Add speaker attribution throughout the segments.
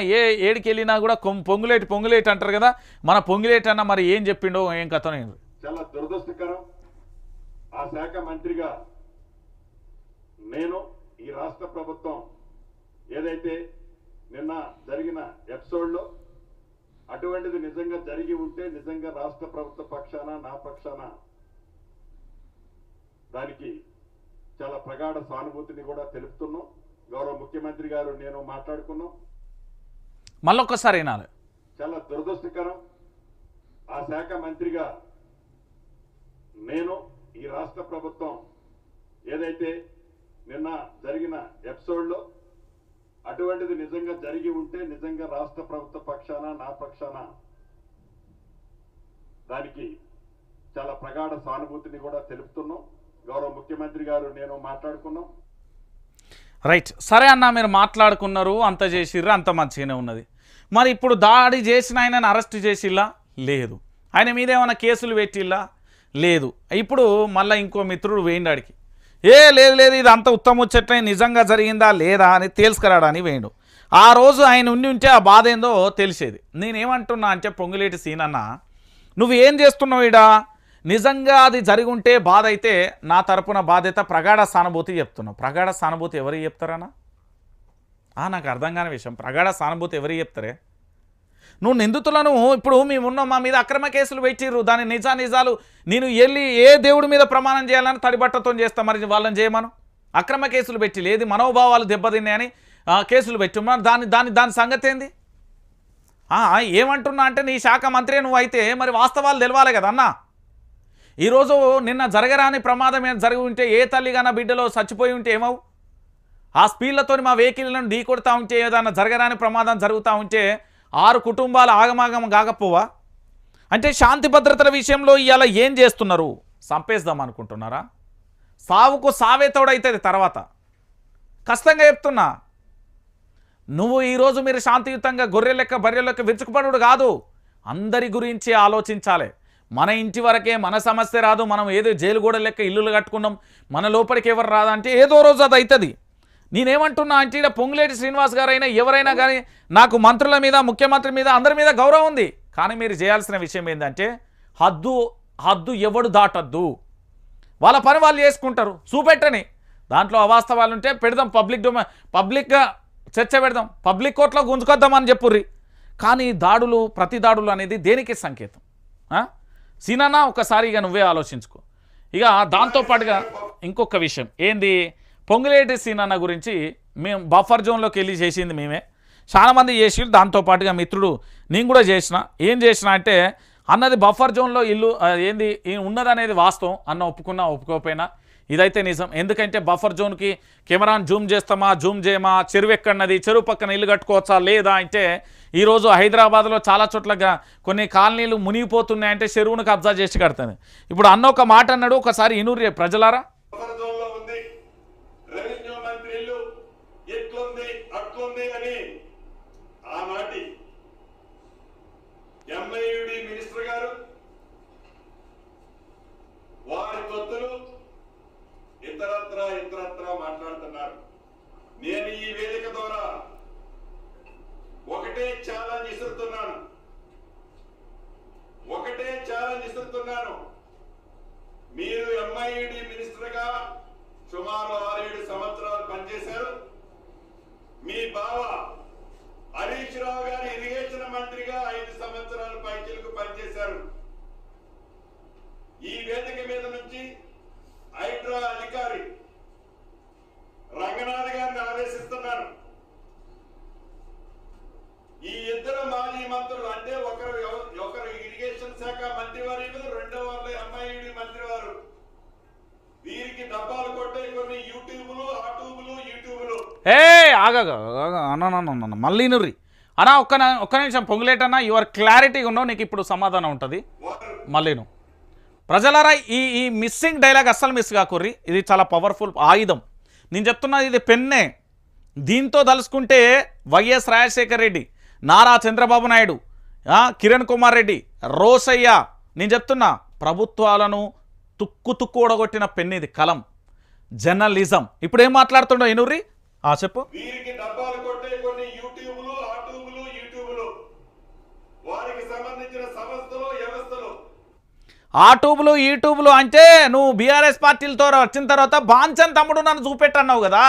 Speaker 1: ఏ ఏడికి వెళ్ళినా కూడా కొం- పొంగులేటి పొంగులేటి అంటారు కదా. మన పొంగులేటి అన్న మరి ఏం చెప్పిండో ఏం కథనో
Speaker 2: చాలా దురదృష్టకరం. ఆ శాఖ మంత్రిగా నేను ఈ రాష్ట్ర ప్రభుత్వం ఏదైతే నిన్న జరిగిన ఎపిసోడ్లో అటువంటిది నిజంగా జరిగి ఉంటే నిజంగా రాష్ట్ర ప్రభుత్వ పక్షాన నా పక్షాన దానికి చాలా ప్రగాఢ సానుభూతిని కూడా తెలుపుతున్నాం. గౌరవ ముఖ్యమంత్రి గారు నేను మాట్లాడుకున్నాం.
Speaker 1: మళ్ళొక్కసారి వినాలి.
Speaker 2: చాలా దురదృష్టకరం. ఆ శాఖ మంత్రిగా నేను ఈ రాష్ట్ర ప్రభుత్వం ఏదైతే నిన్న జరిగిన ఎపిసోడ్లో అటువంటిది నిజంగా జరిగి ఉంటే నిజంగా రాష్ట్ర ప్రభుత్వ పక్షాన నా పక్షాన దానికి చాలా ప్రగాఢ సానుభూతిని కూడా తెలుపుతున్నాం. గౌరవ ముఖ్యమంత్రి గారు నేను మాట్లాడుకున్నాం.
Speaker 1: రైట్. సరే అన్న మీరు మాట్లాడుకున్నారు అంత చేసిర్రు అంత మంచిగానే ఉన్నది. మరి ఇప్పుడు దాడి చేసిన ఆయనను అరెస్ట్ చేసిల్లా? లేదు. ఆయన మీద ఏమైనా కేసులు పెట్టిల్లా? లేదు. ఇప్పుడు మళ్ళీ ఇంకో మిత్రుడు వేయండాడికి ఏ లేదు లేదు ఇది అంత ఉత్తమ చెట్ల నిజంగా జరిగిందా లేదా అని తేల్చుకురాడని వేయండు. ఆ రోజు ఆయన ఉండి ఉంటే ఆ బాధ ఏందో తెలిసేది. నేనేమంటున్నా అంటే పొంగులేటి సీనన్న నువ్వు ఏం చేస్తున్నావు ఈడ? నిజంగా అది జరిగి ఉంటే బాధ అయితే నా తరపున బాధ్యత ప్రగాఢ సానుభూతి చెప్తున్నాను ప్రగాఢ సానుభూతి ఎవరికి చెప్తారనా ఆ, నాకు అర్థం కాని విషయం. ప్రగాఢ సానుభూతి ఎవరికి చెప్తారే? నువ్వు నిందితులను ఇప్పుడు మేమున్నాం మా మీద అక్రమ కేసులు పెట్టిర్రు. దాని నిజా నిజాలు నేను వెళ్ళి ఏ దేవుడి మీద ప్రమాణం చేయాలని తడిబట్టతో చేస్తా మరి వాళ్ళని చేయమను? అక్రమ కేసులు పెట్టి లేదు మనోభావాలు దెబ్బతిన్నాయని కేసులు పెట్టి. మరి దాని దాని దాని సంగతి ఏంది? ఏమంటున్నా అంటే నీ శాఖ మంత్రి నువ్వు అయితే మరి వాస్తవాలు తెలవాలి కదా అన్నా? ఈరోజు నిన్న జరగరాని ప్రమాదం ఏం జరిగి ఉంటే ఏ తల్లిగాన బిడ్డలో చచ్చిపోయి ఉంటే ఏమవు? ఆ స్పీడ్లతో మా వెహికల్లను ఢీకొడతా ఉంటే ఏదైనా జరగరాని ప్రమాదం జరుగుతూ ఉంటే ఆరు కుటుంబాలు ఆగమాగం కాకపోవా? అంటే శాంతి భద్రతల విషయంలో ఇవాళ ఏం చేస్తున్నారు? సంపేద్దాం అనుకుంటున్నారా? సావుకు సావే తోడైతుంది తర్వాత. కష్టంగా చెప్తున్నా. నువ్వు ఈరోజు మీరు శాంతియుతంగా గొర్రె లెక్క బర్రె లెక్క విరుచుకుపడు కాదు. అందరి గురించి ఆలోచించాలి. మన ఇంటి వరకే మన సమస్య రాదు మనం ఏదో జైలు గోడ లెక్క ఇల్లులు కట్టుకున్నాం మన లోపలికి ఎవరు రాదంటే ఏదో రోజు అది అవుతుంది నేనేమంటున్నా అంటే ఇక్కడ పొంగులేటి శ్రీనివాస్ గారైనా ఎవరైనా కానీ నాకు మంత్రుల మీద ముఖ్యమంత్రి మీద అందరి మీద గౌరవం ఉంది. కానీ మీరు చేయాల్సిన విషయం ఏంటంటే హద్దు హద్దు ఎవడు దాటద్దు. వాళ్ళ పని వాళ్ళు చేసుకుంటారు చూపెట్టని. దాంట్లో అవాస్తవాలు ఉంటే పెడదాం పబ్లిక్ డొమై పబ్లిక్గా చర్చ పెడదాం పబ్లిక్ కోర్టులో గుంజుకొద్దామని చెప్పుర్రి. కానీ దాడులు ప్రతి దాడులు అనేది దేనికి సంకేతం? సీనానా ఒకసారి ఇక నువ్వే ఆలోచించుకో. ఇక దాంతోపాటుగా ఇంకొక విషయం. ఏంది? పొంగులేటి సీనాన్న గురించి మేము బఫర్ జోన్లోకి వెళ్ళి చేసింది మేమే. చాలామంది చేసి దాంతోపాటుగా మిత్రుడు నేను కూడా చేసిన. ఏం చేసిన అంటే అన్నది బఫర్ జోన్లో ఇల్లు ఏంది ఉన్నదనేది వాస్తవం అన్న ఒప్పుకున్నా ఒప్పుకోకపోయినా ఇదైతే నిజం. ఎందుకంటే బఫర్ జోన్కి కెమెరాను జూమ్ చేస్తామా జూమ్ చేయమా చెరువు ఎక్కడన్నది చెరువు పక్కన ఇల్లు కట్టుకోవచ్చా లేదా అంటే ఈరోజు హైదరాబాద్లో చాలా చోట్ల కొన్ని కాలనీలు మునిగిపోతున్నాయంటే చెరువును కబ్జా చేసి కడతాను. ఇప్పుడు అన్న ఒక మాట అన్నాడు ఒకసారి ఇనూరు ప్రజలారా?
Speaker 2: బఫర్ రెవెన్యూ మంత్రి ఇల్లు ఎట్లుంది అట్లుంది అని ఆనాటి ఎంఐయుడి మినిస్టర్ గారు వారి కొత్తులు మాట్లాడుతున్నారు. నేను ఈ వేదిక ద్వారా ఒకటే ఛాలెంజ్ ఇస్తున్నాను ఒకటే ఛాలెంజ్ ఇస్తున్నాను మీరు ఎంఐడి మినిస్టర్గా సుమారు ఆరేడు సంవత్సరాలు పనిచేశారు. మీ బావ హరీష్ రావు గారు ఇరిగేషన్ మంత్రిగా ఐదు సంవత్సరాలు పైచలకు పనిచేశారు. ఈ వేదిక మీద నుంచి హైడ్రా అధికారి రంగనాథ్ గారిని ఆదేశిస్తున్నాను ఈ ఇద్దరు మాజీ మంత్రులు అంటే ఒకరు ఒకరు ఇరిగేషన్ శాఖ మంత్రివర్యులు రెండో వాళ్ళు ఎంఐడి మంత్రివారు. వీరికి డబ్బాలు కొట్టే కొన్ని యూట్యూబ్లు ఆ ట్యూబ్లు యూట్యూబ్లు.
Speaker 1: ఏ ఆగగా అన్న మళ్ళీ నుర్రి. అన్నా ఒక్క ఒక్క నిమిషం పొంగులేటన్నా యువర్ క్లారిటీగా ఉన్నావు నీకు ఇప్పుడు సమాధానం ఉంటుంది.
Speaker 2: వారు.
Speaker 1: మళ్ళీ నువ్వు. ప్రజలారా ఈ ఈ మిస్సింగ్ డైలాగ్ అస్సలు మిస్ కాకుర్రి. ఇది చాలా పవర్ఫుల్ ఆయుధం. నేను చెప్తున్నది ఇది పెన్నే. దీంతో తలుసుకుంటే వైఎస్ రాజశేఖర్ రెడ్డి నారా చంద్రబాబు నాయుడు కిరణ్ కుమార్ రెడ్డి రోసయ్య. నేను చెప్తున్నా ప్రభుత్వాలను తుక్కు తుక్కు ఓడగొట్టిన పెన్ ఇది కలం. జర్నలిజం. ఇప్పుడు ఏం మాట్లాడుతుండో ఎనూరి ఆ చెప్పు.
Speaker 2: సంబంధించిన ఆ ట్యూబ్లు
Speaker 1: ఈ ట్యూబ్లు అంటే నువ్వు బీఆర్ఎస్ పార్టీలతో వచ్చిన తర్వాత బాంచన్ తమ్ముడు నన్ను చూపెట్టన్నావు కదా.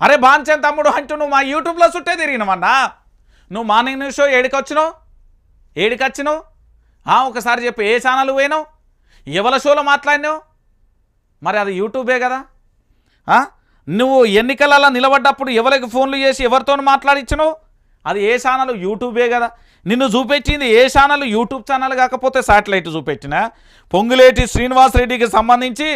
Speaker 1: అరే బాంచన్ తమ్ముడు అంటూ నువ్వు మా యూట్యూబ్లో చుట్టే తిరిగినవన్నా? నువ్వు మార్నింగ్ న్యూస్ షో ఏడికి వచ్చినావు ఏడికి ఆ, ఒకసారి చెప్పు ఏ ఛానల్ పోయినావు? ఎవల షోలో మాట్లాడినావు? మరి అది యూట్యూబే కదా. నువ్వు ఎన్నికలలో నిలబడ్డప్పుడు ఎవరికి ఫోన్లు చేసి ఎవరితో మాట్లాడించినావు అది ఏ ఛానల్? యూట్యూబే కదా. నిన్ను చూపెట్టింది ఏ ఛానల్? యూట్యూబ్ ఛానల్ కాకపోతే శాటిలైట్ చూపెట్టిన. పొంగులేటి శ్రీనివాసరెడ్డికి సంబంధించి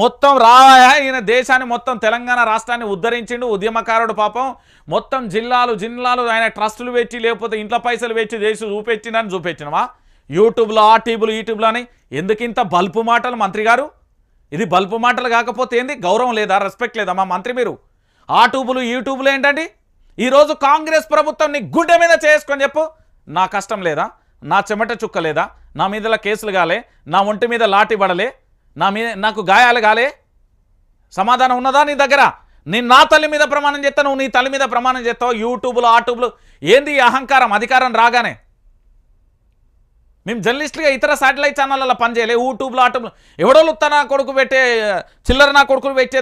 Speaker 1: మొత్తం రావాయా ఈయన దేశాన్ని మొత్తం తెలంగాణ రాష్ట్రాన్ని ఉద్ధరించిండు ఉద్యమకారుడు పాపం. మొత్తం జిల్లాలు జిల్లాలు ఆయన ట్రస్టులు పెట్టి లేకపోతే ఇంట్లో పైసలు పెట్టి చేసి చూపెట్టినని చూపెట్టినవా? యూట్యూబ్లో ఆ టీబులు యూట్యూబ్లో అని. ఎందుకు ఇంత బల్పు మాటలు మంత్రి గారు? ఇది బల్పు మాటలు కాకపోతే ఏంది? గౌరవం లేదా? రెస్పెక్ట్ లేదా మా మంత్రి మీరు? ఆ ట్యూబులు ఈ ట్యూబులు ఏంటండి? ఈరోజు కాంగ్రెస్ ప్రభుత్వం నీ గుడ్డ మీద చేసుకొని చెప్పు. నా కష్టం లేదా? నా చెమట చుక్క లేదా? నా మీద కేసులు కాలే నా ఒంటి మీద లాటి పడలే? నా మీద నాకు గాయాలు కాలే సమాధానం ఉన్నదా నీ దగ్గర? నేను నా తల్లి మీద ప్రమాణం చేస్తా నువ్వు నీ తల్లి మీద ప్రమాణం చేస్తావు. యూట్యూబ్లో ఆ ట్యూబ్లు ఏంది అహంకారం? అధికారం రాగానే. మేము జర్నలిస్టులుగా ఇతర శాటిలైట్ ఛానళ్ళలో పనిచేయలే. యూట్యూబ్లో ఆటూబ్లో ఎవడోళ్ళు నా కొడుకు పెట్టే చిల్లర నా కొడుకులు పెట్టే